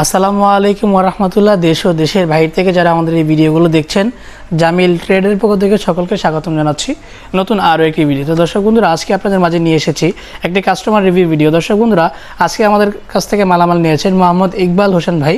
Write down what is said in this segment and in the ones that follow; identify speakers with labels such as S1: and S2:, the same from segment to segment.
S1: আসসালামু আলাইকুম ওরহমতুল্লাহ দেশ ও দেশের বাইরে থেকে যারা আমাদের এই ভিডিওগুলো দেখছেন, জামিল ট্রেডের পক্ষ থেকে সকলকে স্বাগতম জানাচ্ছি। নতুন আরও একটি ভিডিও। তো দর্শক বন্ধুরা, আজকে আপনাদের মাঝে নিয়ে এসেছি একটি কাস্টমার রিভিউ ভিডিও। দর্শক বন্ধুরা, আজকে আমাদের কাছ থেকে মালামাল নিয়েছেন মোহাম্মদ ইকবাল হোসেন ভাই।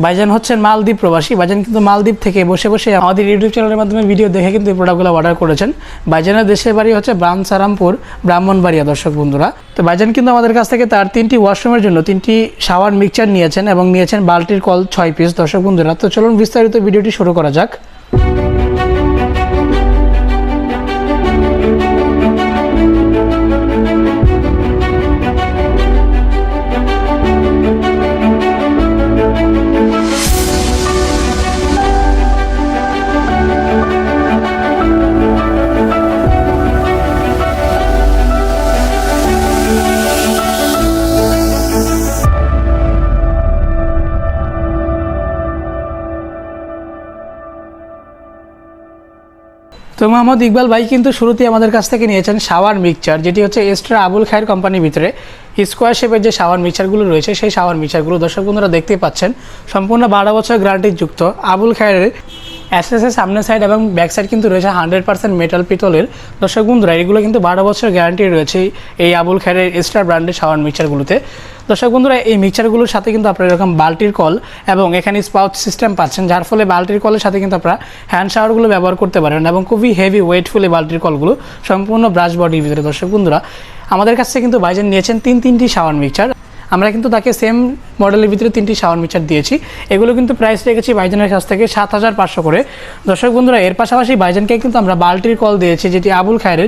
S1: ভাইজান হচ্ছেন মালদ্বীপ প্রবাসী। ভাইজান কিন্তু মালদ্বীপ থেকে বসে বসে আমাদের ইউটিউব চ্যানেলের মাধ্যমে ভিডিও দেখে কিন্তু এই প্রোডাক্টগুলো অর্ডার করেছেন। ভাইজানের দেশের বাড়ি হচ্ছে ব্রাহ্মসারামপুর ব্রাহ্মণবাড়িয়া, দর্শক বন্ধুরা। তো ভাইজান কিন্তু আমাদের কাছ থেকে তার তিনটি ওয়াশরুমের জন্য তিনটি শাওয়ার মিক্সচার নিয়েছেন এবং নিয়েছেন বাল্টির কল ছয় পিস দর্শক বন্ধুরা। তো চলুন বিস্তারিত ভিডিওটি শুরু করা যাক। তো মোহাম্মদ ইকবাল ভাই কিন্তু শুরুতেই আমাদের কাছ থেকে নিয়েছেন শাওয়ার মিক্সচার, যেটি হচ্ছে এক্সট্রা আবুল খায়ের কোম্পানির ভিতরে স্কোয়ার শেপের যে শাওয়ার মিক্সারগুলো রয়েছে, সেই শাওয়ার মিক্সারগুলো দর্শক বন্ধুরা দেখতে পাচ্ছেন। সম্পূর্ণ বারো বছর গ্যারান্টি যুক্ত আবুল খায়ের অ্যাসেসের সামনের সাইড এবং ব্যাক সাইড কিন্তু রয়েছে হান্ড্রেড পার্সেন্ট মেটাল পিতলের। দর্শক বন্ধুরা, এগুলো কিন্তু বারো বছর গ্যারান্টি রয়েছে এই আবুল খায়ের এক্সট্রা ব্র্যান্ডের শাওয়ার মিক্সারগুলোতে দর্শক বন্ধুরা, এই মিক্সারগুলোর সাথে কিন্তু আপনারা এরকম বাল্টির কল এবং এখানে স্পাউট সিস্টেম পাচ্ছেন, যার ফলে বাল্টির কলের সাথে কিন্তু আপনারা হ্যান্ড শাওয়ারগুলো ব্যবহার করতে পারেন এবং খুবই হেভি ওয়েটফুল এই বাল্টির কলগুলো সম্পূর্ণ ব্রাশ বডির ভিতরে। দর্শক বন্ধুরা, আমাদের কাছ থেকে কিন্তু বাইজন নিয়েছেন তিন তিনটি শাওয়ার মিক্সার আমরা কিন্তু তাকে সেম মডেলের ভিতরে তিনটি শাওয়ার মিক্সচার দিয়েছি। এগুলো কিন্তু প্রাইস রেখেছি বাইজানের কাছ থেকে সাত হাজার পাঁচশো করে। দর্শক বন্ধুরা, এর পাশাপাশি বাইজানকে কিন্তু আমরা বাল্টির কল দিয়েছি, যেটি আবুল খায়ের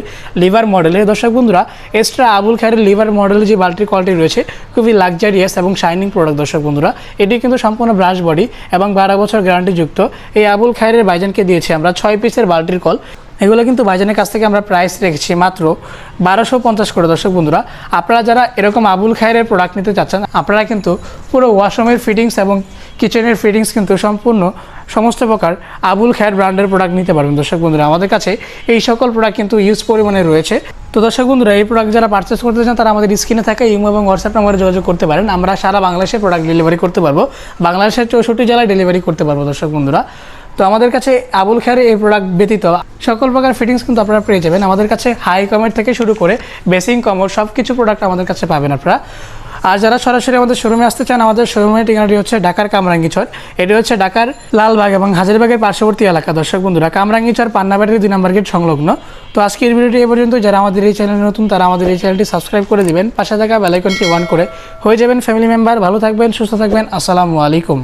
S1: লিভার মডেলের দর্শক বন্ধুরা এক্সট্রা আবুল খায়ের লিভার মডেলের যে বাল্টির কলটি রয়েছে, খুবই লাক্সারিয়াস এবং শাইনিং প্রোডাক্ট দর্শক বন্ধুরা। এটি কিন্তু সম্পূর্ণ ব্রাশ বডি এবং বারো বছর গ্যারান্টিযুক্ত এই আবুল খায়ের বাইজানকে দিয়েছি আমরা ছয় পিসের বাল্টির কল। এগুলো কিন্তু বাইজানের কাছ থেকে আমরা প্রাইস রেখেছি মাত্র বারোশো পঞ্চাশ করে। দর্শক বন্ধুরা, আপনারা যারা এরকম আবুল খায়ের প্রোডাক্ট নিতে চাচ্ছেন, আপনারা কিন্তু পুরো ওয়াশরুমের ফিটিংস এবং কিচেনের ফিটিংস কিন্তু সম্পূর্ণ সমস্ত প্রকার আবুল খ্যার ব্র্যান্ডের প্রোডাক্ট নিতে পারবেন। দর্শক বন্ধুরা, আমাদের কাছে এই সকল প্রোডাক্ট কিন্তু ইউজ পরিমাণে রয়েছে। তো দর্শক বন্ধুরা, এই প্রোডাক্ট যারা পারচেস করতে চান, তারা আমাদের স্ক্রিনে থাকা ইমো এবং হোয়াটসঅ্যাপ নাম্বারে যোগাযোগ করতে পারেন। আমরা সারা বাংলাদেশে প্রোডাক্ট ডেলিভারি করতে পারব। বাংলাদেশের চৌষট্টি জেলায় ডেলিভারি করতে পারব দর্শক বন্ধুরা। তো আমাদের কাছে আবুল খায়ের এই প্রোডাক্ট ব্যতীত সকল প্রকার ফিটিংস কিন্তু আপনারা পেয়ে যাবেন। আমাদের কাছে হাই কমের থেকে শুরু করে বেসিং কমর সব কিছু প্রোডাক্ট আমাদের কাছে পাবেন আপনারা। আর যারা সরাসরি আমাদের শোরুমে আসতে চান, আমাদের শোরুমের ঠিকানাটি হচ্ছে ঢাকার কামরাঙ্গিচর এটি হচ্ছে ঢাকার লালবাগ এবং হাজারবাগের পার্শ্ববর্তী এলাকা। দর্শক বন্ধুরা কামরাঙ্গিচর পান্নাবাড়ির দুই নম্বর গেট সংলগ্ন। তো আজকের ভিডিওটি এ পর্যন্ত। যারা আমাদের এই চ্যানেলে নতুন, তারা আমাদের এই চ্যানেলটি সাবস্ক্রাইব করে দিবেন। পাশে থাকা বেলাইকনটি অন করে। হয়ে যাবেন ফ্যামিলি মেম্বার ভালো থাকবেন, সুস্থ থাকবেন। আসসালামু আলাইকুম।